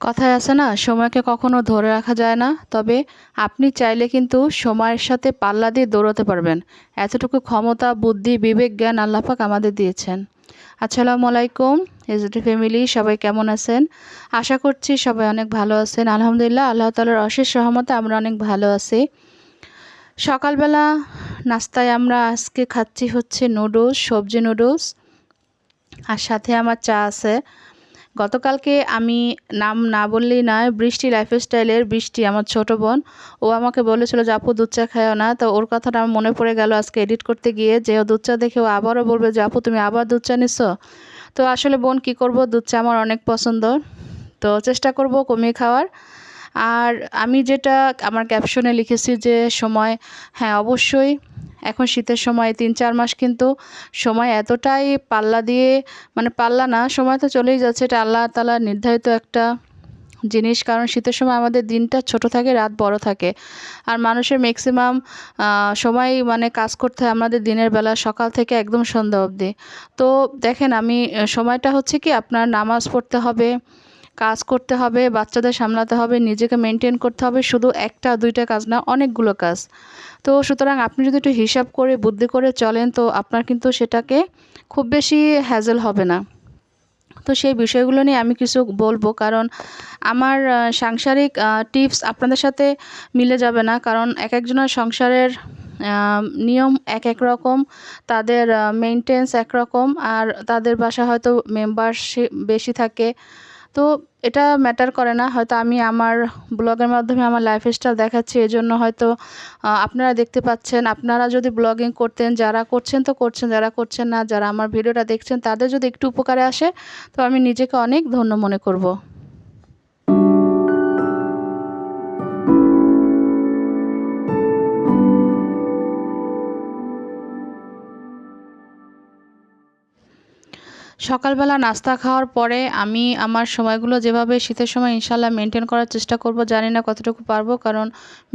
কথায় আছে না, সময়কে কখনো ধরে রাখা যায় না, তবে আপনি চাইলে কিন্তু সময়ের সাথে পাল্লা দিয়ে দৌড়াতে পারবেন। এতটুকু ক্ষমতা, বুদ্ধি, বিবেক, জ্ঞান আল্লাপাক আমাদের দিয়েছেন। আসসালামু আলাইকুম এসডি ফ্যামিলি, সবাই কেমন আছেন? আশা করছি সবাই অনেক ভালো আছেন। আলহামদুলিল্লাহ, আল্লাহ তালার অশেষ সহমতে আমরা অনেক ভালো আছি। সকালবেলা নাস্তায় আমরা আজকে খাচ্ছি হচ্ছে নুডলস, সবজি নুডলস, আর সাথে আমার চা আছে। গতকালকে আমি নাম না বললেই নয়, বৃষ্টি লাইফস্টাইলের বৃষ্টি, আমার ছোট বোন। ও আমাকে বলেছিল যে, আপু, দুধ চা খায়ও না। তো ওর কথাটা আমার মনে পড়ে গেল আজকে এডিট করতে গিয়ে, যে ও দুধ চা দেখে ও আবারও বলবে যে, আপু, তুমি আবার দুধ চা নিছো? তো আসলে বোন কি করব, দুধ চা আমার অনেক পছন্দ। তো চেষ্টা করব কমিয়ে খাওয়ার। আর আমি যেটা আমার ক্যাপশনে লিখেছি যে, সময়। হ্যাঁ অবশ্যই। এখন শীতের সময় তিন, চার মাস কিন্তু সময় এতটাই পাল্লা দিয়ে মানে পাল্লা না, সময় তো চলেই যাচ্ছে। এটা আল্লাহ তালা নির্ধারিত একটা জিনিস, কারণ শীতের সময় আমাদের দিনটা ছোট থাকে, রাত বড় থাকে। আর মানুষের ম্যাক্সিমাম সময় মানে কাজ করতে হয় আমাদের দিনের বেলা, সকাল থেকে একদম সন্ধ্যা অবধি। তো দেখেন আমি সময়টা হচ্ছে কি, আপনার নামাজ পড়তে হবে কাজ করতে হবে, বাচ্চাদের সামলাতে হবে, নিজেকে মেনটেন করতে হবে, শুধু একটা, দুইটা কাজ না, অনেকগুলো কাজ। তো সুতরাং আপনি যদি একটু হিসাব করে, বুদ্ধি করে চলেন, তো আপনার কিন্তু সেটাকে খুব বেশি হ্যাজেল হবে না। তো সেই বিষয়গুলো নিয়ে আমি কিছু বলব, কারণ আমার সাংসারিক টিপস আপনাদের সাথে মিলে যাবে না। কারণ এক একজনের সংসারের নিয়ম এক এক রকম, তাদের মেনটেন্স একরকম আর তাদের বাসা হয়তো মেম্বারশিপ বেশি থাকে তো এটা ম্যাটার করে না। হয়তো আমি আমার ব্লগের মাধ্যমে আমার লাইফ স্টাইল দেখাচ্ছি, এজন্য হয়তো আপনারা দেখতে পাচ্ছেন। আপনারা যদি ব্লগিং করতেন, যারা করছেন তো করছেন, যারা করছেন না, যারা আমার ভিডিওটা দেখছেন, তাদের যদি একটু উপকারে আসে, তো আমি নিজেকে অনেক ধন্য মনে করব। সকালবেলা নাস্তা খাওয়ার পরে আমি আমার সময়গুলো যেভাবে শীতের সময় ইনশাল্লাহ মেনটেন করার চেষ্টা করব, জানি না কতটুকু পারব, কারণ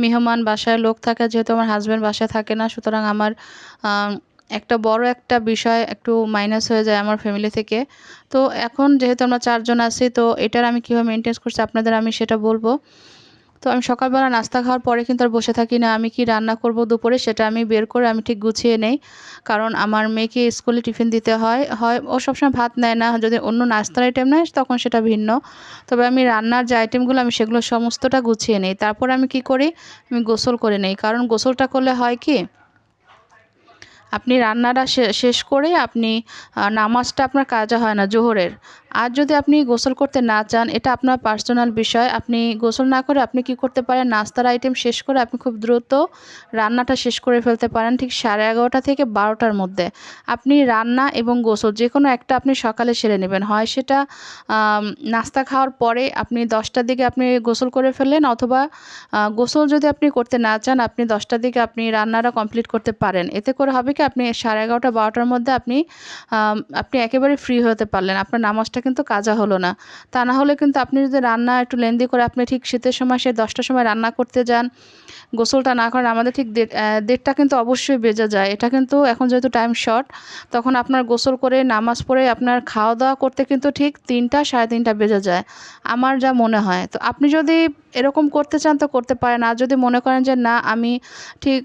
মেহমান বাসায় লোক থাকে, যেহেতু আমার হাজব্যান্ড বাসায় থাকে না, সুতরাং আমার একটা বড় একটা বিষয় একটু মাইনাস হয়ে যায় আমার ফ্যামিলি থেকে। তো এখন যেহেতু আমরা চারজন আছি, তো এটার আমি কীভাবে মেনটেন করছি আপনাদের আমি সেটা বলব। তো আমি সকালবেলা নাস্তা খাওয়ার পরে কিন্তু আর বসে থাকি না। আমি কি রান্না করব দুপুরে সেটা আমি বের করে আমি ঠিক গুছিয়ে নেই। কারণ আমার মেয়েকে স্কুলে টিফিন দিতে হয় হয় ও সবসময় ভাত নেয় না। যদি অন্য নাস্তার আইটেম নেয় তখন সেটা ভিন্ন। তবে আমি রান্নার যে আইটেমগুলো আমি সেগুলো সমস্তটা গুছিয়ে নেই। তারপর আমি কি করি? আমি গোসল করে নেই। কারণ গোসলটা করলে হয় কি রান্নাটা শে- শেষ করে আপনি নামাজটা আপনার কাজা হয় না, জোহরের। আর যদি আপনি গোসল করতে না চান, এটা আপনার পার্সোনাল বিষয়। আপনি গোসল না করে আপনি কি করতে পারেন? নাস্তার আইটেম শেষ করে আপনি খুব দ্রুত রান্নাটা শেষ করে ফেলতে পারেন ঠিক সাড়ে এগারোটা থেকে বারোটার মধ্যে। আপনি রান্না এবং গোসল যে কোনো একটা আপনি সকালে সেরে নেবেন। হয় সেটা নাস্তা খাওয়ার পরে আপনি দশটার দিকে আপনি গোসল করে ফেললেন অথবা গোসল যদি আপনি করতে না চান, আপনি দশটার দিকে আপনি রান্নাটা কমপ্লিট করতে পারেন। এতে করে হবে কি? আপনি সাড়ে এগারোটা, বারোটার মধ্যে আপনি আপনি একেবারে ফ্রি হতে পারলেন। আপনার নামাজটা কিন্তু কাজা হলো না। তা না হলে কিন্তু আপনি যদি রান্না একটু লেন্দি করে, আপনি ঠিক শীতের সময় সে দশটার সময় রান্না করতে যান, গোসলটা না করেন, আমাদের ঠিক দেড়টা কিন্তু অবশ্যই বেজে যায়। এটা কিন্তু এখন যেহেতু টাইম শর্ট তখন আপনার গোসল করে, নামাজ পড়ে আপনার খাওয়া দাওয়া করতে কিন্তু ঠিক তিনটা, সাড়ে তিনটা বেজে যায়। আমার যা মনে হয়। তো আপনি যদি এরকম করতে চান তো করতে পারেন। আর যদি মনে করেন যে না, আমি ঠিক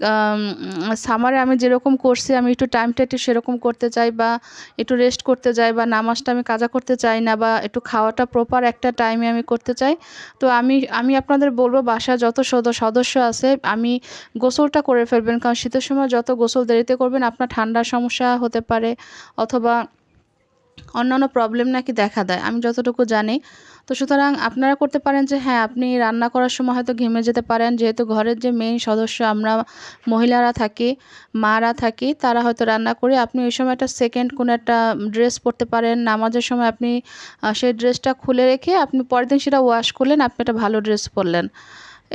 সামারে আমি যেরকম করছি আমি একটু টাইমটা একটু সেরকম করতে চাই বা একটু রেস্ট করতে চাই বা নামাজটা আমি কাজা করতে চাই না বা একটু খাওয়াটা প্রপার একটা টাইমে আমি করতে চাই। তো আমি আমি আপনাদের বলব বাসায় যত সদ- সদস্য আছে, আমি গোসলটা করে ফেলবেন। কারণ শীতের সময় যত গোসল দেরিতে করবেন, আপনার ঠান্ডার সমস্যা হতে পারে অথবা অন্যান্য প্রবলেম নাকি দেখা দেয়, আমি যতটুকু জানি। তো সুতরাং আপনারা করতে পারেন যে হ্যাঁ আপনি রান্না করার সময় হয়তো ঘেমে যেতে পারেন। যেহেতু ঘরের যে মেইন সদস্য আমরা, মহিলারা থাকি, মারা থাকি, তারা হয়তো রান্না করে আপনি ওই সময় একটা সেকেন্ড কোনো একটা ড্রেস পরতে পারেন। নামাজের সময় আপনি সেই ড্রেসটা খুলে রেখে আপনি পরের দিন সেটা ওয়াশ করলেন, আপনি একটা ভালো ড্রেস পরলেন।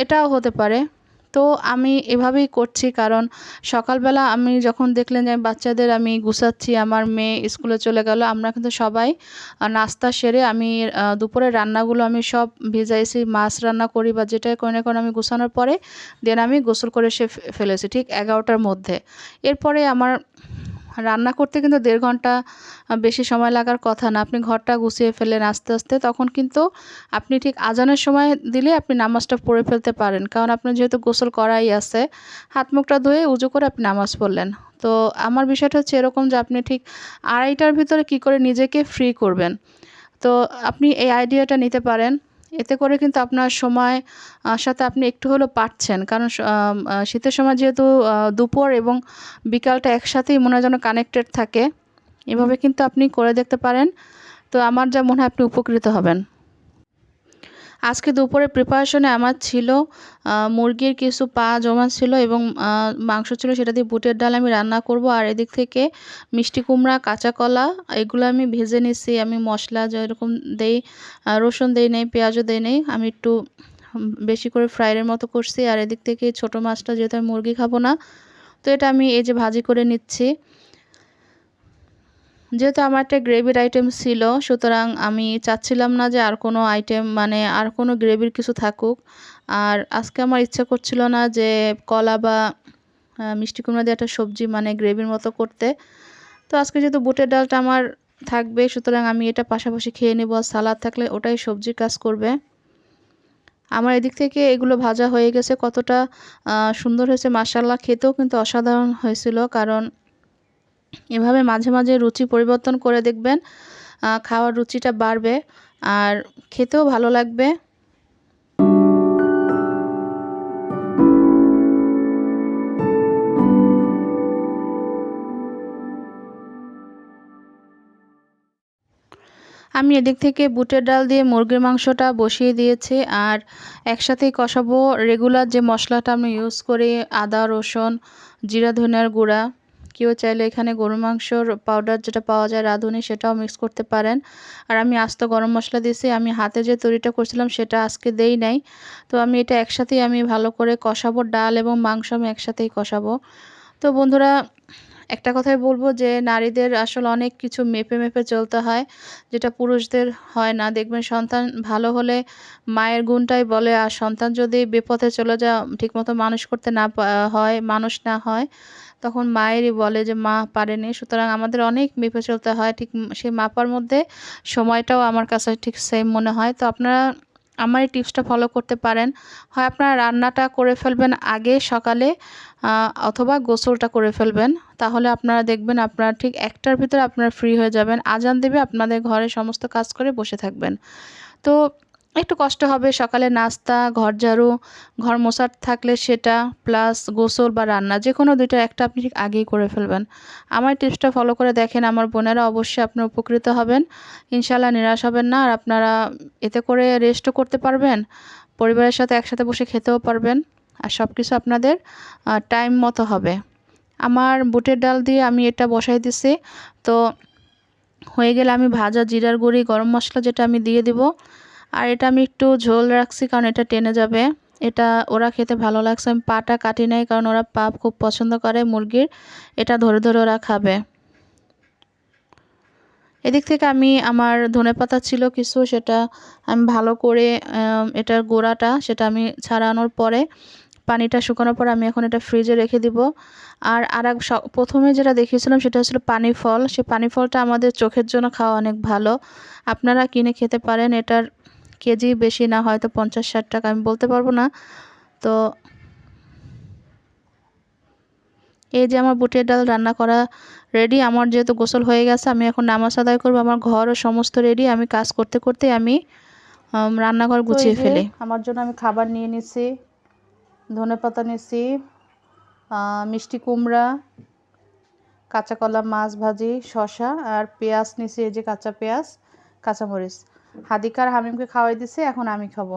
এটাও হতে পারে। তো আমি এভাবেই করছি কারণ সকালবেলা আমি যখন দেখলেন যে আমি বাচ্চাদের আমি গুছাচ্ছি, আমার মেয়ে স্কুলে চলে গেল, আমরা কিন্তু সবাই নাস্তা সেরে আমি দুপুরের রান্নাগুলো আমি সব ভিজাইছি, মাছ রান্না করি বা যেটাই করি না কারণ আমি গুছানোর পরে দেন আমি গোসল করে সে ফেলেছি ঠিক এগারোটার মধ্যে। এরপরে আমার রান্না করতে কিন্তু দেড় ঘণ্টা বেশি সময় লাগার কথা না। আপনি ঘরটা গুছিয়ে ফেলেন আস্তে আস্তে, তখন কিন্তু আপনি ঠিক আজানের সময় দিলে আপনি নামাজটা পড়ে ফেলতে পারেন। কারণ আপনার যেহেতু গোসল করাই আছে, হাত মুখটা ধুয়ে উজু করে আপনি নামাজ পড়লেন। তো আমার বিষয়টা হচ্ছে এরকম যে আপনি ঠিক আড়াইটার ভিতরে কি করে নিজেকে ফ্রি করবেন। তো আপনি এই আইডিয়াটা নিতে পারেন। এতে করে কিন্তু আপনার সময় সাথে আপনি একটু হলেও পাচ্ছেন কারণ শীতের সময় যেহেতু দুপুর এবং বিকালটা একসাথেই মনে হয় যেন কানেক্টেড থাকে। এভাবে কিন্তু আপনি করে দেখতে পারেন। তো আমার যা মনে হয় আপনি উপকৃত হবেন। আজকে দুপুরে প্রিপারেশনে আমার ছিল মুরগির কিছু পা জমা ছিল এবং মাংস ছিল সেটা দিয়ে বুটের ডাল আমি রান্না করব। আর এদিক থেকে মিষ্টি কুমড়া, কাঁচা কলা, এগুলো আমি ভেজে নিছি। আমি মশলা যেরকম দেই রসুন দেই নেই, পেঁয়াজও দেই নেই, আমি একটু বেশি করে ফ্রাইয়ের মতো করছি। আর এদিক থেকে ছোট মাছটা যেহেতু আমি মুরগি খাব না, তো এটা আমি এই যে ভাজি করে নিচ্ছি। যেহেতু আমার একটা গ্রেভির আইটেম ছিল, সুতরাং আমি চাচ্ছিলাম না যে আর কোনো আইটেম মানে আর কোনো গ্রেভির কিছু থাকুক। আর আজকে আমার ইচ্ছা করছিল না যে কলা বা মিষ্টি কুমড়া দিয়ে একটা সবজি মানে গ্রেভির মতো করতে। তো আজকে যেহেতু বুটের ডালটা আমার থাকবে, সুতরাং আমি এটা পাশাপাশি খেয়ে নেব। সালাদ থাকলে ওটাই সবজির কাজ করবে। আমার এদিক থেকে এগুলো ভাজা হয়ে গেছে। কতটা সুন্দর হয়েছে মাসাল্লাহ খেতেও কিন্তু অসাধারণ হয়েছিল। কারণ এভাবে মাঝে মাঝে রুচি পরিবর্তন করে দেখবেন খাওয়ার রুচিটা বাড়বে আর খেতেও ভালো লাগবে। আমি এদিক থেকে বুটের ডাল দিয়ে মুরগির মাংসটা বসিয়ে দিয়েছি আর একসাথেই কষাবো। রেগুলার যে মশলাটা আমি ইউজ করি, আদা, রসুন, জিরা, ধনিয়ার গুঁড়া। কেউ চাইলে এখানে গরুর মাংসর পাউডার যেটা পাওয়া যায় রাঁধুনি সেটাও মিক্স করতে পারেন। আর আমি আস্ত গরম মশলা দিয়েছি, আমি হাতে যে তৈরিটা করছিলাম সেটা আজকে দেই নাই। তো আমি এটা একসাথেই আমি ভালো করে কষাবো, ডাল এবং মাংস আমি একসাথেই কষাবো। তো বন্ধুরা একটা কথাই বলব যে নারীদের আসলে অনেক কিছু মেপে মেপে চলতে হয়, যেটা পুরুষদের হয় না। দেখবেন সন্তান ভালো হলে মায়ের গুণটাই বলে, আর সন্তান যদি বিপথে চলে যা ঠিকমতো মানুষ করতে না হয়, মানুষ না হয়, তখন মায়েরই বলে যে মা পারেনি। সুতরাং আমাদের অনেক মেপে চলতে হয়। ঠিক সেই মাপার মধ্যে সময়টাও আমার কাছে ঠিক সেম মনে হয়। তো আপনারা আমার এই টিপসটা ফলো করতে পারেন। হয় আপনারা রান্নাটা করে ফেলবেন আগে সকালে অথবা গোসলটা করে ফেলবেন। তাহলে আপনারা দেখবেন আপনারা ঠিক একটার ভিতরে আপনারা ফ্রি হয়ে যাবেন। আজান দেবে আপনাদের ঘরে সমস্ত কাজ করে বসে থাকবেন। তো একটু কষ্ট হবে, সকালে নাস্তা, ঘর ঝাড়ু, ঘর মোছার থাকলে সেটা প্লাস গোসল বা রান্না যে কোনো দুইটা একটা আপনি আগেই করে ফেলবেন। আমার টিপসটা ফলো করে দেখেন, আমার বোনেরা অবশ্যই আপনার উপকৃত হবেন। ইনশাল্লাহ নিরাশ হবেন না, আর আপনারা এতে করে রেস্টও করতে পারবেন, পরিবারের সাথে একসাথে বসে খেতেও পারবেন, আর সব কিছু আপনাদের টাইম মতো হবে। আমার বুটের ডাল দিয়ে আমি এটা বসাই দিছি, তো হয়ে গেলে আমি ভাজা জিরার গুঁড়ি, গরম মশলা যেটা আমি দিয়ে দিব আর এটা আমি একটু ঝোল রাখছি কারণ এটা টেনে যাবে। এটা ওরা খেতে ভালো লাগছে। আমি পাটা কাটি নাই কারণ ওরা পা খুব পছন্দ করে মুরগির। এটা ধরে ধরে ওরা খাবে। এদিক থেকে আমি আমার ধনেপাতা ছিল কিছু, সেটা আমি ভালো করে এটার গোড়াটা, সেটা আমি ছাড়ানোর পরে পানিটা শুকানোর পর আমি এখন এটা ফ্রিজে রেখে দিব। আর আর এক প্রথমে যেটা দেখিয়েছিলাম সেটা হচ্ছিল পানি ফল। সে পানি ফলটা আমাদের চোখের জন্য খাওয়া অনেক ভালো। আপনারা কিনে খেতে পারেন। এটার কেজি বেশি না হয়তো পঞ্চাশ ষাট টাকা আমি বলতে পারব না। তো এই যে আমার বুটের ডাল রান্না করা রেডি আমার যেহেতু গোসল হয়ে গেছে আমি এখন নামাজ আদায় করব আমার ঘর ও সমস্ত রেডি আমি কাজ করতে করতে আমি রান্নাঘর গুছিয়ে ফেলি। আমার জন্য আমি খাবার নিয়ে নিছি ধনে পাতা নিছি মিষ্টি কুমড়া কাঁচা কলা মাছ ভাজি শসা আর পেঁয়াজ নিছি এই যে কাঁচা পেঁয়াজ কাঁচামরিচ। হাদিকার হামিমকে খাওয়াই দিছে, এখন আমি খাব।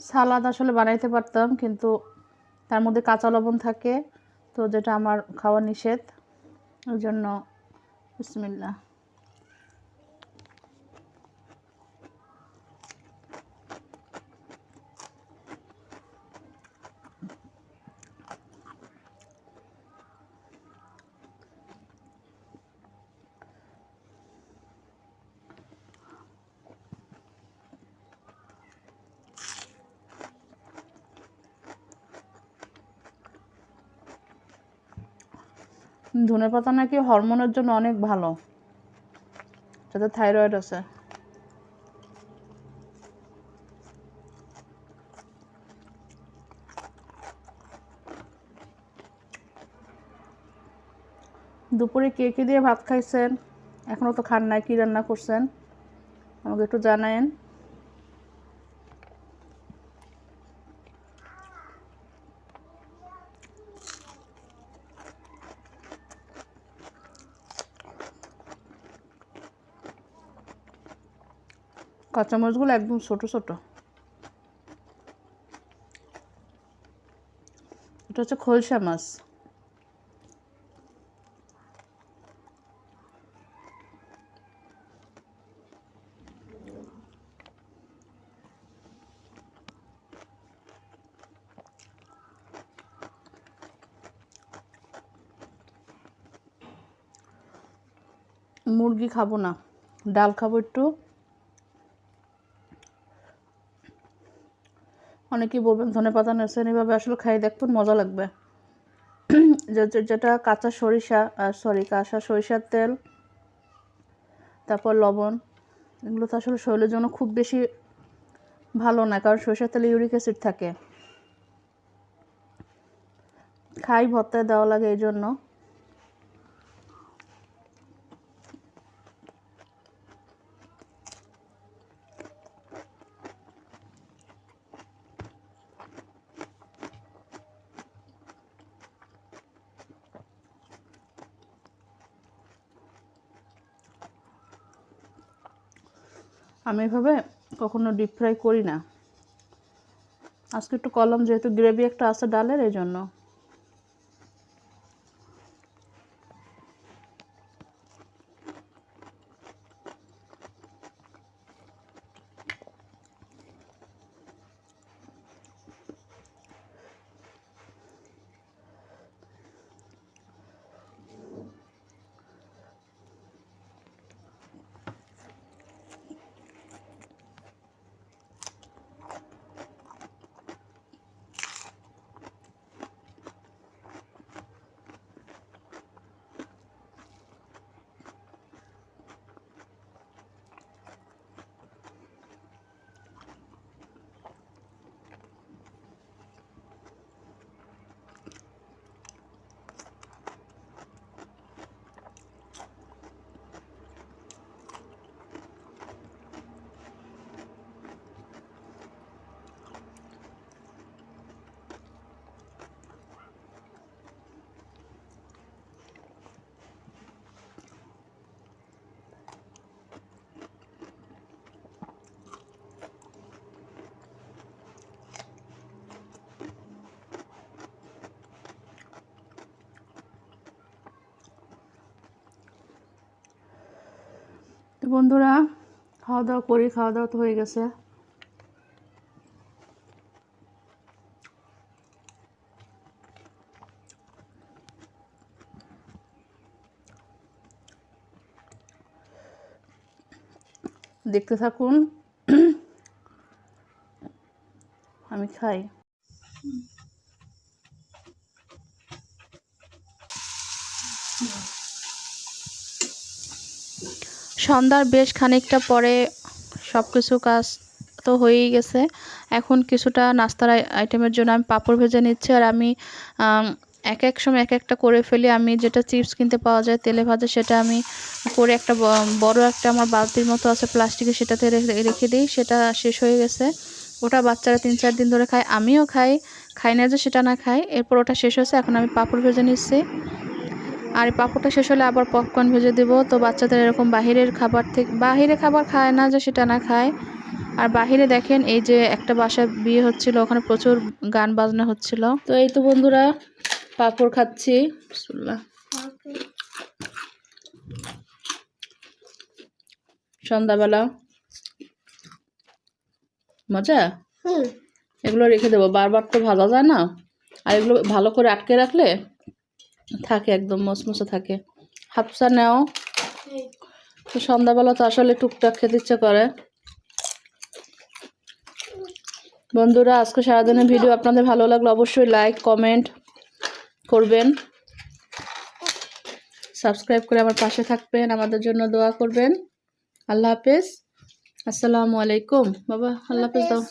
সালাদ আসলে বানাইতে পারতাম, কিন্তু তার মধ্যে কাঁচা লবণ থাকে, তো যেটা আমার খাওয়া নিষেধ। ওই জন্য বিসমিল্লা ধনে পাতা নাকি হরমোনের জন্য অনেক ভালো। যাতে থাইরয়েড আছে। দুপুরে কে কে দিয়ে ভাত খাইছেন? এখনও তো খান নাই, কী রান্না করছেন? আমাকে একটু জানায়েন। কাঁচামরিচগুলো একদম ছোট ছোট। এটা হচ্ছে খোলসা মাছ। মুরগি খাব না ডাল খাব একটু। অনেকেই বলবেন, ধনে পাতা নেছেন এভাবে আসলে খাই দেখবেন মজা লাগবে। যেটা কাঁচা সরিষা সরি কাঁচা সরিষার তেল, তারপর লবণ, এগুলো তো আসলে শরীরের জন্য খুব বেশি ভালো না, কারণ সরিষার তেলে ইউরিক অ্যাসিড থাকে। খাই, ভর্তায় দেওয়া লাগে এই জন্য আমি এভাবে কখনো ডিপ ফ্রাই করি না। আজকে একটু কলম যেহেতু গ্রেভি একটা আছে ডালের এই জন্য বন্ধুরা খাওয়া দাওয়া করি খাওয়া দাওয়া তো হয়ে গেছে। দেখতে থাকুন আমি খাই। সন্ধ্যার বেশ খানিকটা পরে সব কিছু কাজ তো হয়েই গেছে। এখন কিছুটা নাস্তার আইটেমের জন্য আমি পাঁপড় ভেজে নিচ্ছি আর আমি এক এক সময় এক একটা করে ফেলি। আমি যেটা চিপস কিনতে পাওয়া যায়, তেলে ভাজা, সেটা আমি করে একটা বড় একটা আমার বালতির মতো আছে প্লাস্টিকের, সেটাতে রেখে দিই। সেটা শেষ হয়ে গেছে। ওটা বাচ্চারা তিন চার দিন ধরে খায়। আমিও খাই খাই না যে সেটা না খাই এরপর ওটা শেষ হয়েছে। এখন আমি পাঁপড় ভেজে নিচ্ছি। আর পাঁপড়টা শেষ হলে আবার পপকর্ন ভেজে দেবো। তো বাচ্চাদের এরকম বাহিরের খাবার থেকে বাহিরে খাবার খায় না যে সেটা না খায়। আর বাহিরে দেখেন এই যে একটা বাসায় বিয়ে হচ্ছিল ওখানে প্রচুর গান বাজনা হচ্ছিল। তো এই তো বন্ধুরা পাঁপড় খাচ্ছি। সন্ধ্যাবেলা। মজা? হুম। এগুলো রেখে দেবো। বারবার তো ভাজা যায় না। আর এগুলো ভালো করে আটকে রাখলে থাকে, একদম মচমচে থাকে। হাফসা নেও। তো সন্ধ্যাবেলা তো আসলে টুকটাক খেতে ইচ্ছে করে। বন্ধুরা, আজকে সারাদিনের ভিডিও আপনাদের ভালো লাগলে অবশ্যই লাইক কমেন্ট করবেন। সাবস্ক্রাইব করে আমার পাশে থাকবেন, আমাদের জন্য দোয়া করবেন। আল্লাহ হাফেজ। আসসালামু আলাইকুম। বাবা, আল্লাহ হাফেজ দাও।